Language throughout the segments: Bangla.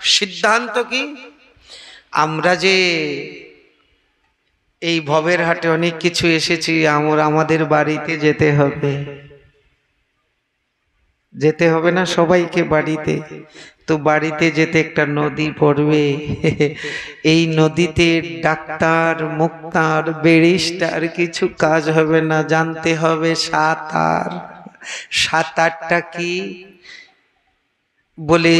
সিদ্ধান্ত কি? আমরা যে এই ভবের হাটে অনেক কিছু এসেছি, আমরা আমাদের বাড়িতে যেতে হবে। যেতে হবে না সবাইকে বাড়িতে। তো বাড়িতে যেতে একটা নদী পড়বে। এই নদীতে ডাক্তার, মুক্তার বেরিস্টার কিছু কাজ হবে না, জানতে হবে সাঁতার সাঁতারটা কি? বলে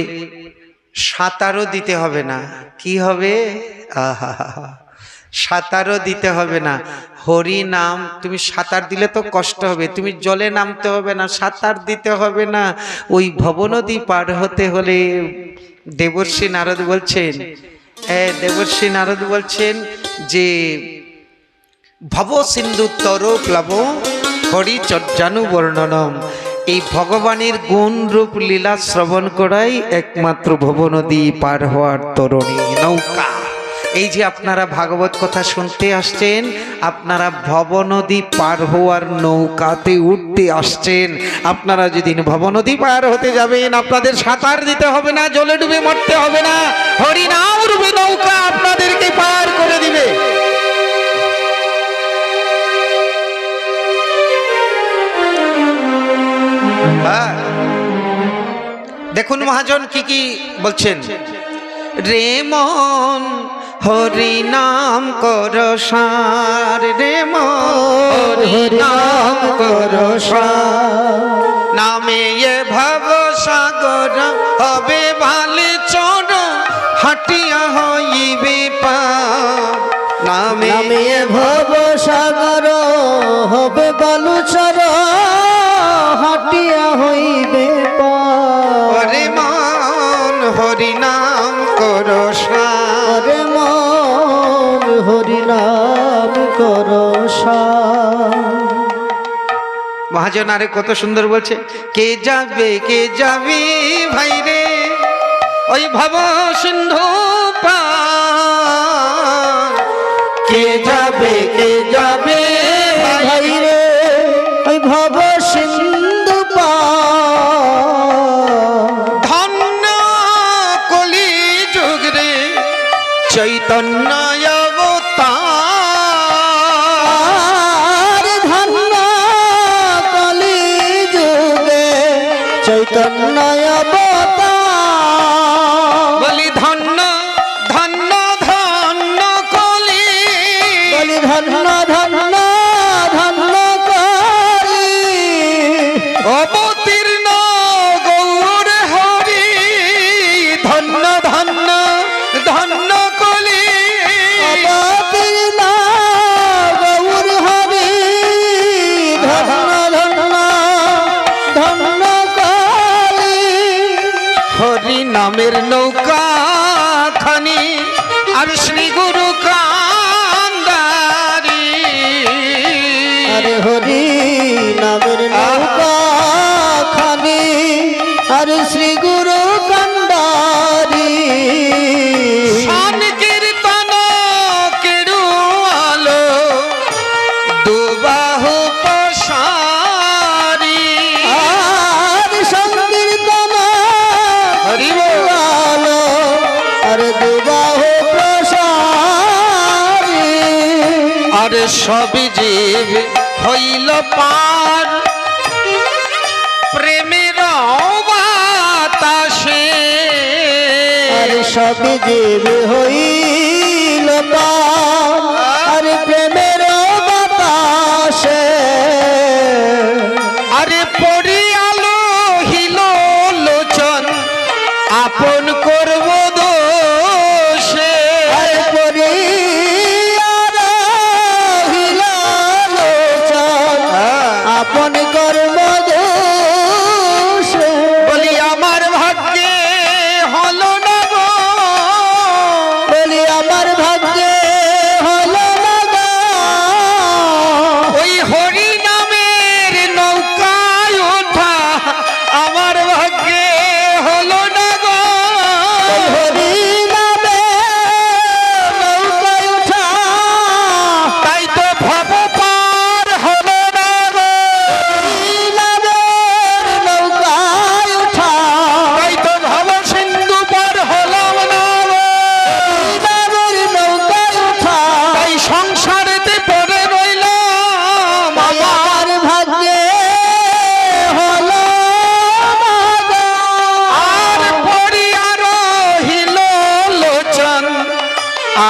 সাঁতারও দিতে হবে না। কি হবে? আহা সাঁতারও দিতে হবে না। হরি নাম, তুমি সাঁতার দিলে তো কষ্ট হবে। তুমি জলে নামতে হবে না, সাঁতার দিতে হবে না। ওই ভবনদী পার হতে হলে দেবর্ষী নারদ বলছেন, এ, দেবর্ষী নারদ বলছেন যে, ভব সিন্ধু তর প্লাব হরি চর্যানু বর্ণনম এই ভগবানের গুণ রূপ লীলা শ্রবণ করাই একমাত্র ভবনদী পার হওয়ার তরণী নৌকা। এই যে আপনারা ভাগবত কথা শুনতে আসছেন, আপনারা ভবনদী পার হওয়ার নৌকাতে উঠতে আসছেন। আপনারা যেদিন ভবনদী পার হতে যাবেন, আপনাদের সাঁতার দিতে হবে না, জলে ডুবে মরতে হবে না। হরিনাম দেখুন মহাজন কি কি বলছেন? রে মন হরি নাম কর সার রে মন হরি নাম কর নামে এ ভব সাগর হবে ভালে চর হাটিয়া হইবে পার। নামে ভব সাগর হবে বালুচর হাটিয়া মন হরি নাম কর সার। মন হরি নাম কর মহাজন আরে কত সুন্দর বলছে কে যাবে কে যাবি ভাই রে? ওই ভব সিন্ধু। কে যাবে কে যাবে চৈতন্য বলি ধন্য ধন্য ধন্য কলি। বলি ধন্য হরি নামের নৌকা খানি আর শ্রী গুরু কান্দারি। আরে হরি নামের নৌকা খানি আর শ্রী গুরু আর সব জীব হইল পার। প্রেমের বাতাসে। সব জীব হইল পার।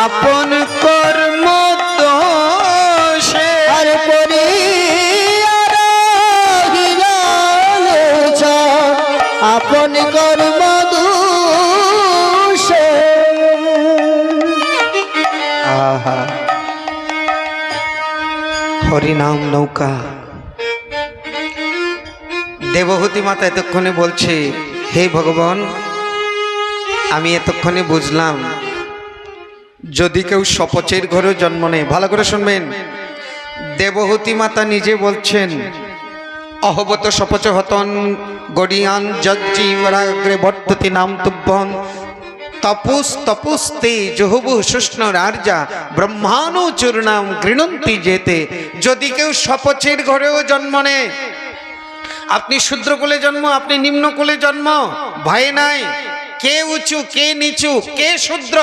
আপন কর্ম আর আপন কর্ম আহা। হরিনাম নৌকা। দেবহূতি মাতা এতক্ষণে বলছে হে ভগবান আমি এতক্ষণে বুঝলাম যদি কেউ সপচের ঘরে জন্ম নেয়, ভালো করে শুনবেন। দেবহতী মাতা নিজে বলছেন, অহবত সপচ হতন, গড়িয়ান যজ্জীবরাগ্রে বর্ততি নাম তুব্বন তপুস তপুস্তে জহবু শুষ্ণ রার্যা, ব্রহ্মাণু চূর্ণাম গৃণন্তি যেতে যদি কেউ সপচের ঘরেও জন্ম নেয়, আপনি শূদ্রকুলে জন্ম, আপনি নিম্নকুলে জন্ম, ভয় নাই। কে উঁচু, কে নিচু, কে শূদ্র?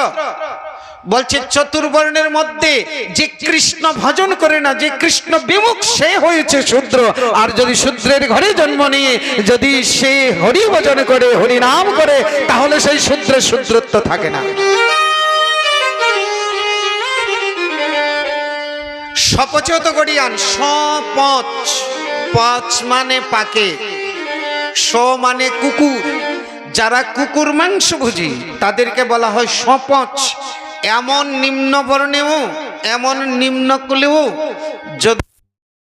বলছে, চতুর্বর্ণের মধ্যে যে কৃষ্ণ ভজন করে না, যে কৃষ্ণ বিমুখ, সে হয়েছে শূদ্র। আর যদি শূদ্রের ঘরে জন্ম নিয়ে, যদি সে হরি ভজন করে হরি নাম করে, তাহলে সেই শূদ্রের শূদ্রত্ব থাকে না। সপচত গড়িয়ান, সপচ, পচ মানে পাকে, স মানে কুকুর। যারা কুকুর মাংস ভুজি, তাদেরকে বলা হয় সপচ। এমন নিম্ন বর্ণেও এমন নিম্ন কুলেও যদি